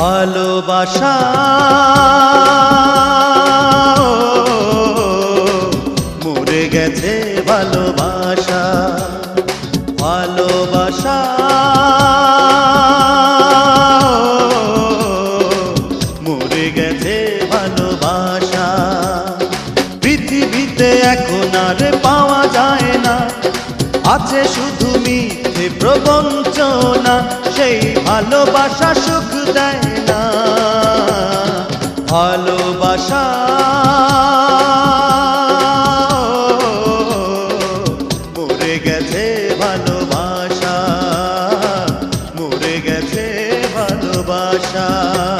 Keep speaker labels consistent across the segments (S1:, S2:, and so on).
S1: ভালোবাসা। মরে গেছে ভালোবাসা ভালোবাসা। মরে গেছে ভালোবাসা। পৃথিবীতে এখন আর পাওয়া যায় না। আছে শুধু মিথ্যে প্রবঞ্চনা সেই ভালোবাসা সুখ দেয় না। ভালোবাসা। মরে গেছে ভালোবাসা গেছে ভালোবাসা।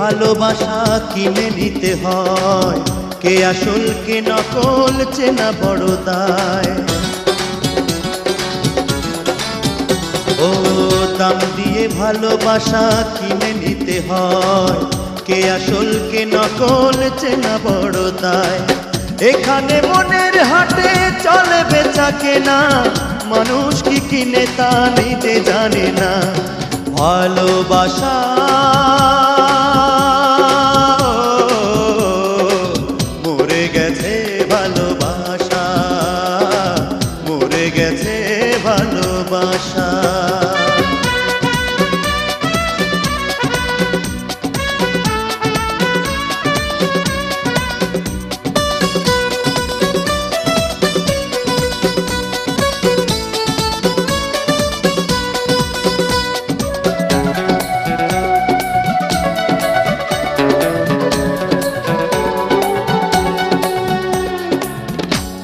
S1: ভালোবাসা কিনে নিতে হয়। কে আসল, কে নকল, চেনা বড় দায় ও দাম দিয়ে ভালোবাসা কিনে নিতে হয়। কে আসল, কে নকল, চেনা বড় দায় এখানে মনের হাটে চলে বেচা কেনা। মানুষ কি কিনে তা নিতে জানে না। ভালোবাসা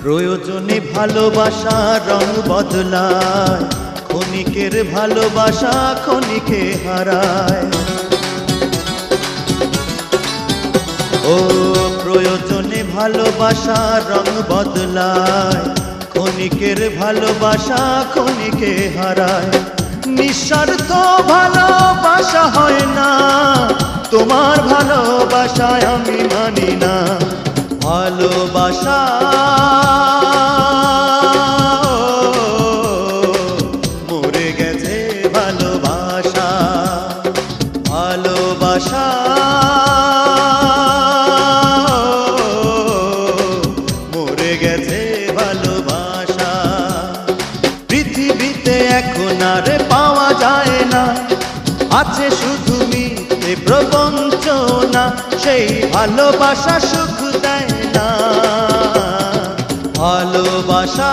S1: প্রয়োজনে ভালোবাসা রং বদলায়, ক্ষণিকের ভালোবাসা ক্ষণিকে হারায়। ও প্রয়োজনে ভালোবাসা রং বদলায়, ক্ষণিকের ভালোবাসা ক্ষণিকে হারায়। নিঃস্বার্থ ভালোবাসা হয় না, তোমার ভালোবাসায় আমি মানি না। ভালোবাসা এখন আর পাওয়া যায় না। আছে শুধু মিথ্যে প্রবঞ্চনা, সেই ভালোবাসা সুখ দেয় না। ভালোবাসা